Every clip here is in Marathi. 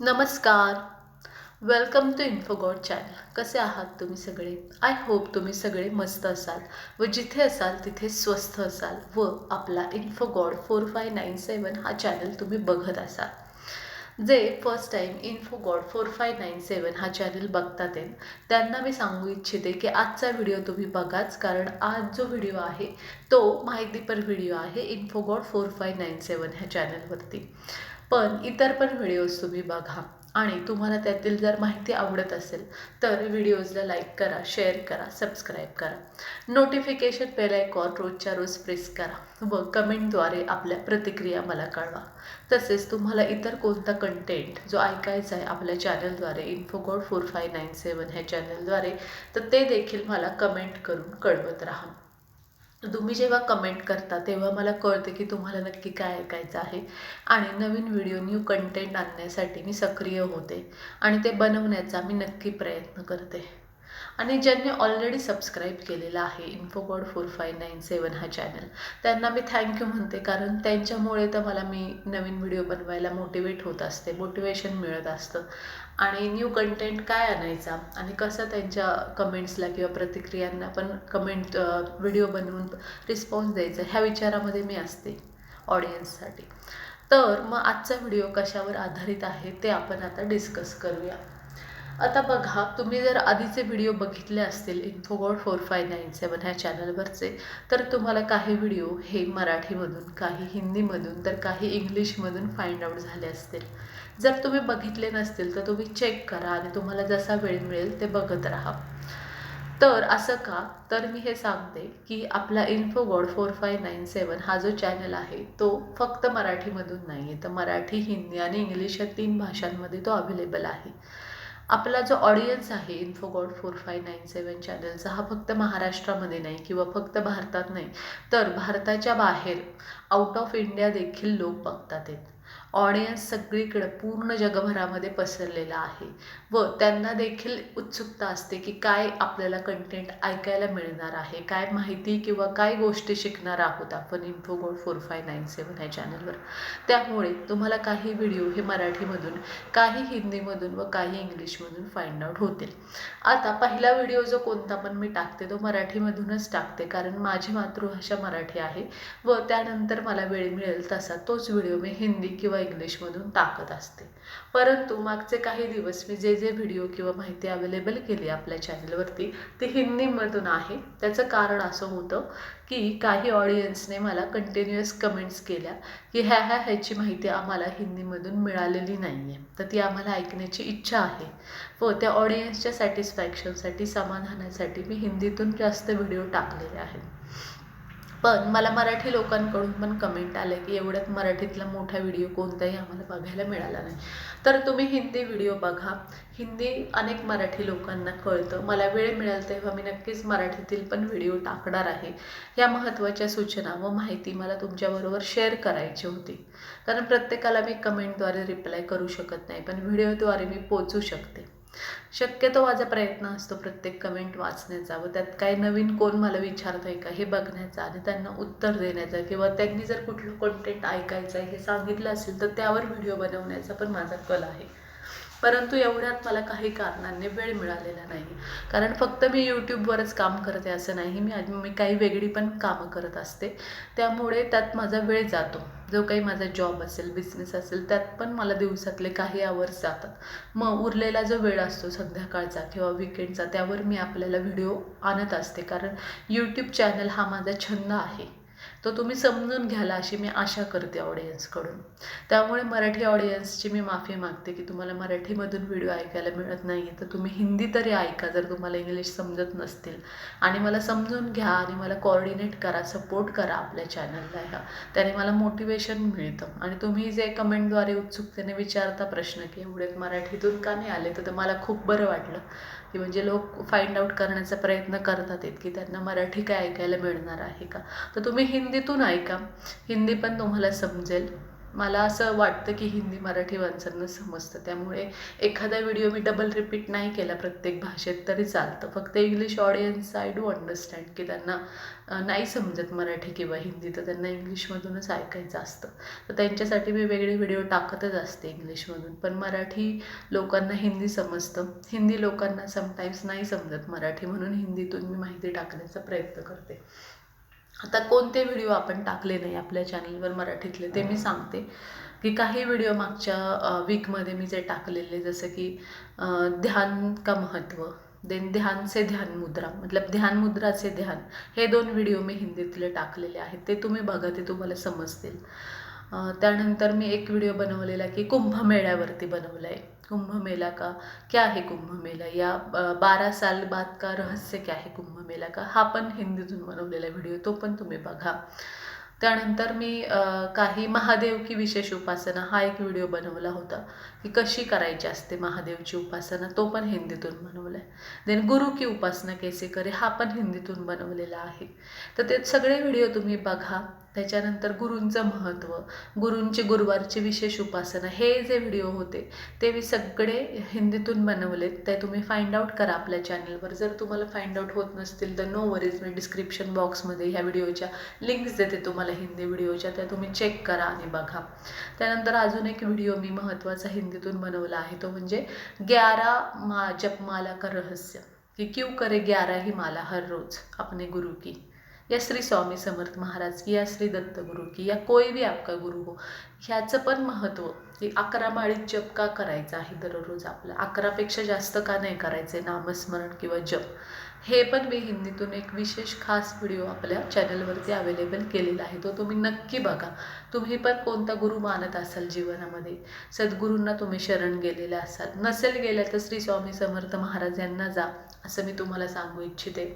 नमस्कार. वेलकम टू इन्फोगॉड चॅनल कसे आहात तुम्ही सगळे? आय होप तुम्ही सगळे मस्त असाल व जिथे असाल तिथे स्वस्थ असाल व आपला Infogod four five nine seven हा चॅनल तुम्ही बघत असाल. जे first time Infogod four five nine seven हा चॅनल बघतात त्यांना मी सांगू इच्छिते की आजचा व्हिडिओ तुम्ही बघाच कारण आज जो व्हिडिओ आहे तो माहितीपर व्हिडिओ आहे Infogod four five nine seven ह्या चॅनलवरती पण इतर पण व्हिडिओज तुम्ही बघा. आणि तुम्हाला त्यातील जर माहिती आवडत असेल तर व्हिडिओजला लाईक करा शेअर करा सबस्क्राईब करा. नोटिफिकेशन बेल आयकॉन रोजच्या रोज प्रेस करा व कमेंटद्वारे आपल्या प्रतिक्रिया मला कळवा. तसेच तुम्हाला इतर कोणता कंटेंट जो ऐकायचा आहे आपल्या चॅनलद्वारे Infogod four five nine seven ह्या चॅनलद्वारे तर ते देखील मला कमेंट करून कळवत राहा. तुम्ही जेव्हा कमेंट करता तेव्हा मला कळते की तुम्हाला नक्की काय ऐकायचं आहे. आणि नवीन व्हिडिओ न्यू कंटेंट आणण्यासाठी मी सक्रिय होते. आणि ते बनवण्याचा मी नक्की प्रयत्न करते. आणि ज्यांनी ऑलरेडी सबस्क्राईब केलेलं आहे Infogod four five nine seven हा चॅनल त्यांना मी थँक्यू म्हणते. कारण त्यांच्यामुळे तर मला मी नवीन व्हिडिओ बनवायला मोटिवेट होत असते मोटिवेशन मिळत असतं. आणि न्यू कंटेंट काय आणायचा? आणि कसं त्यांच्या कमेंट्सला किंवा प्रतिक्रियांना पण कमेंट व्हिडिओ बनवून रिस्पॉन्स द्यायचा? ह्या विचारामध्ये मी असते ऑडियन्ससाठी तर मग आजचा व्हिडिओ कशावर आधारित आहे ते आपण आता डिस्कस करूया. आता बघा तुम्ही जर आधीचे व्हिडिओ बघितले असतील Infogod four five nine seven ह्या चॅनलवरचे तर तुम्हाला काही व्हिडिओ हे मराठीमधून काही हिंदीमधून तर काही इंग्लिशमधून फाइंड आऊट झाले असतील. जर तुम्ही बघितले नसतील तर तुम्ही चेक करा आणि तुम्हाला जसा वेळ मिळेल ते बघत राहा. तर असं का? तर मी हे सांगते की आपला Infogod four five nine seven हा जो चॅनल आहे तो फक्त मराठीमधून नाही आहे तर मराठी हिंदी आणि इंग्लिश या तीन भाषांमध्ये तो अवेलेबल आहे. आपला जो ऑडियन्स आहे Infogod four five nine seven चॅनलचा हा फक्त महाराष्ट्रामध्ये नाही किंवा फक्त भारतात नाही तर भारताच्या बाहेर आउट ऑफ इंडिया देखील लोक बघतात. आहेत ऑडियन्स सगळीकडं पूर्ण जगभरामध्ये पसरलेला आहे. व त्यांना देखील उत्सुकता असते की काय आपल्याला कंटेंट ऐकायला मिळणार आहे काय माहिती किंवा काय गोष्टी शिकणार आहोत आपण Infogod four five nine seven या चॅनलवर त्यामुळे तुम्हाला काही व्हिडिओ हे मराठीमधून काही हिंदीमधून व काही इंग्लिशमधून फाइंड आउट होतील. आता पहिला व्हिडिओ जो कोणता पण मी टाकते तो मराठीमधूनच टाकते कारण माझी मातृभाषा मराठी आहे. व त्यानंतर मला वेळ मिळेल तसा तोच व्हिडिओ मी हिंदी किंवा इंग्लिशमधून टाकत असते. परंतु मागचे काही दिवस मी जे जे व्हिडिओ किंवा माहिती अवेलेबल केली आपल्या चॅनलवरती ती हिंदीमधून आहे. त्याचं कारण असं होतं की काही ऑडियन्सने मला कंटिन्युअस कमेंट्स केल्या की ह्या ह्या ह्याची माहिती आम्हाला हिंदीमधून मिळालेली नाही आहे तर ती आम्हाला ऐकण्याची इच्छा आहे. व त्या ऑडियन्सच्या सॅटिस्फॅक्शनसाठी समाधानासाठी मी हिंदीतून जास्त व्हिडिओ टाकलेले आहेत. पण मला मराठी लोकांकडून पण कमेंट आलं की एवढ्यात मराठीतला मोठा व्हिडिओ कोणताही आम्हाला बघायला मिळाला नाही. तर तुम्ही हिंदी व्हिडिओ बघा. हिंदी अनेक मराठी लोकांना कळतं. मला वेळ मिळेल तेव्हा मी नक्कीच मराठीतील पण व्हिडिओ टाकणार आहे. या महत्त्वाच्या सूचना व माहिती मला तुमच्याबरोबर शेअर करायची होती. कारण प्रत्येकाला मी कमेंटद्वारे रिप्लाय करू शकत नाही पण व्हिडिओद्वारे मी पोचू शकते. शक्यतो माझा प्रयत्न असतो प्रत्येक कमेंट वाचण्याचा व त्यात काय नवीन कोण मला विचारतं आहे का हे बघण्याचा आणि त्यांना उत्तर देण्याचा किंवा त्यांनी जर कुठलं कंटेंट ऐकायचं आहे हे सांगितलं असेल तर त्यावर व्हिडिओ बनवण्याचा पण माझा कल आहे. परंतु एवढ्यात मला काही कारणांनी वेळ मिळालेला नाही. कारण फक्त मी यूट्यूबवरच काम करते असं नाही. मी मी काही वेगळी पण कामं करत असते. त्यामुळे त्यात माझा वेळ जातो. जो काही माझा जॉब असेल बिझनेस असेल त्यात पण मला दिवसातले काही आवर्स जातात. मग उरलेला जो वेळ असतो संध्याकाळचा किंवा विकेंडचा त्यावर मी आपल्याला व्हिडिओ आणत असते. कारण यूट्यूब चॅनल हा माझा छंद आहे. तो तुम्ही समजून घ्याला अशी मी आशा करते ऑडियन्सकडून त्यामुळे मराठी ऑडियन्सची मी माफी मागते की तुम्हाला मराठीमधून व्हिडिओ ऐकायला मिळत नाही तर तुम्ही हिंदी तरी ऐका जर तुम्हाला इंग्लिश समजत नसतील. आणि मला समजून घ्या आणि मला कॉर्डिनेट करा सपोर्ट करा आपल्या चॅनलला ह्या. त्याने मला मोटिवेशन मिळतं. आणि तुम्ही जे कमेंटद्वारे उत्सुकतेने विचारता प्रश्न की एवढे मराठीतून का नाही आले तर मला खूप बरं वाटलं. की म्हणजे लोक फाइंड आऊट करण्याचा प्रयत्न करतात आहेत की त्यांना मराठी काय ऐकायला मिळणार आहे का? तर तुम्ही हिंदीतून ऐका. हिंदी पण तुम्हाला समजेल. मला असं वाटतं की हिंदी मराठी माणसांना समजतं. त्यामुळे एखादा व्हिडिओ मी डबल रिपीट नाही केला प्रत्येक भाषेत तरी चालतं. फक्त English audience I do understand की त्यांना नाही समजत मराठी किंवा हिंदी तर त्यांना इंग्लिशमधूनच ऐकायचं असतं. तर त्यांच्यासाठी मी वेगळे व्हिडिओ टाकतच असते इंग्लिशमधून पण मराठी लोकांना हिंदी समजतं. हिंदी लोकांना समटाईम्स नाही समजत मराठी म्हणून हिंदीतून मी माहिती टाकण्याचा प्रयत्न करते. आता कोणते व्हिडिओ आपण टाकले नाही आपल्या चॅनलवर मराठीतले ते मी सांगते. की काही व्हिडिओ मागच्या वीकमध्ये मी जे टाकलेले जसं की ध्यान का महत्त्व देन ध्यान से ध्यान मुद्रा मतलब ध्यान मुद्रा से ध्यान हे दोन व्हिडिओ मी हिंदीतले टाकलेले आहेत. ते तुम्ही बघा ते तुम्हाला समजतील. त्यानंतर मी एक व्हिडिओ बनवलेला की कुंभमेळ्यावरती बनवला आहे कुंभ मेला का? क्या है कुंभ मेला या बारा साल बाद का रहस्य क्या है कुंभ मेला का? हा पण हिंदीतून बनवलेला व्हिडिओ तो पण तुम्ही बघा. त्यानंतर मी काही महादेव की विशेष उपासना हा एक व्हिडिओ बनवला होता की कशी करायची असते महादेवची उपासना तो पण हिंदीतून बनवला आहे देन गुरु की उपासना कैसे करे हा पण हिंदीतून बनवलेला आहे. तर ते सगळे व्हिडिओ तुम्ही बघा. त्याच्यानंतर गुरूंचं महत्त्व गुरूंची गुरुवारची विशेष उपासना हे जे व्हिडिओ होते ते मी सगळे हिंदीतून बनवलेत. ते तुम्ही फाइंड आउट करा आपल्या चॅनलवर जर तुम्हाला फाइंड आउट होत नसतील तर नो वरीज मी डिस्क्रिप्शन बॉक्समध्ये ह्या व्हिडिओच्या लिंक्स देते तुम्हाला. हिंदी व्हिडिओच्या त्या तुम्ही चेक करा आणि बघा. त्यानंतर अजून एक व्हिडिओ मी महत्त्वाचा हिंदीतून बनवला आहे. तो म्हणजे ग्यारा मा जपमाला का रहस्य? की क्यों करे ग्यारा ही माला हर रोज? अपने गुरु की. या श्री स्वामी समर्थ महाराज की या श्री दत्त गुरु की या कोई भी आपका गुरु हो. ह्याचं पण महत्त्व की अकरा माळीत जप का करायचा आहे दररोज आपला? अकरापेक्षा जास्त का नाही करायचं? नामस्मरण किंवा जप. हे पण मी हिंदीतून एक विशेष खास व्हिडिओ आपल्या चॅनलवरती अवेलेबल केलेला आहे. तो तुम्ही नक्की बघा. तुम्ही पण कोणता गुरु मानत असाल जीवनामध्ये? सद्गुरूंना तुम्ही शरण गेलेले असाल. नसेल गेल्या तर श्री स्वामी समर्थ महाराज यांना जा असं मी तुम्हाला सांगू इच्छिते.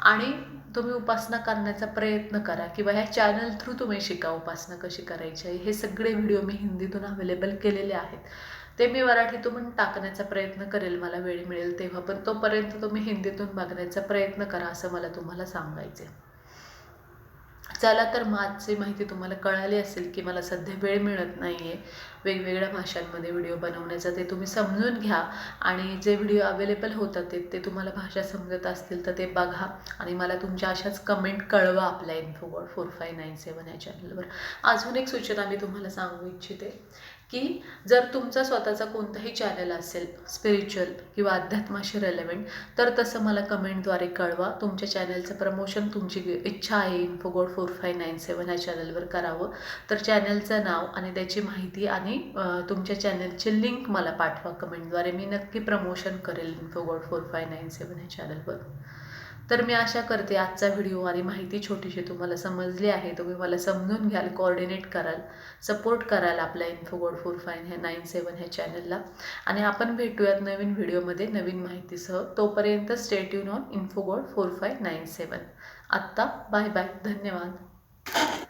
आणि तुम्ही उपासना करण्याचा प्रयत्न करा किंवा ह्या चॅनल थ्रू तुम्ही शिका उपासना कशी करायची आहे हे सगळे व्हिडिओ मी हिंदीतून अवेलेबल केलेले आहेत. ते मी मराठीतून टाकण्याचा प्रयत्न करेल मला वेळ मिळेल तेव्हा. पण तोपर्यंत तुम्ही हिंदीतून बघण्याचा प्रयत्न करा असं मला तुम्हाला सांगायचं आहे चला तर माझी माहिती तुम्हाला कळाली असेल की मला सध्या वेळ मिळत नाही आहे वेगवेगळ्या भाषांमध्ये व्हिडिओ बनवण्याचा ते तुम्ही समजून घ्या. आणि जे व्हिडिओ अवेलेबल होतात ते ते तुम्हाला भाषा समजत असतील तर ते बघा. आणि मला तुमच्या अशाच कमेंट कळवा आपल्या इन्फोवर फोर फाय नाईन सेवन या चॅनलवर अजून एक सूचना मी तुम्हाला सांगू इच्छिते. की जर तुमचा स्वतःचा कोणताही चॅनल असेल स्पिरिच्युअल किंवा अध्यात्माशी रेलेवंट तर तसं मला कमेंटद्वारे कळवा. तुमच्या चॅनलचं प्रमोशन तुमची इच्छा आहे Infogod four five nine seven या चॅनलवर करावं. तर चॅनलचं नाव आणि त्याची माहिती आणि तुमच्या चॅनलची लिंक मला पाठवा कमेंटद्वारे मी नक्की प्रमोशन करेल Infogod four five nine seven या चॅनलवर तर मी आशा करते आजचा व्हिडिओ आणि माहिती छोटीशी तुम्हाला समजली आहे. तुम्ही मला समजून घ्याल कोऑर्डिनेट कराल सपोर्ट कराल आपल्या इन्फोगोड फोर फाईन ह्या नाईन सेवन ह्या चॅनलला आणि आपण भेटूयात नवीन व्हिडिओमध्ये नवीन माहितीसह. तोपर्यंत stay युन on Infogod four five nine seven आत्ता बाय बाय धन्यवाद.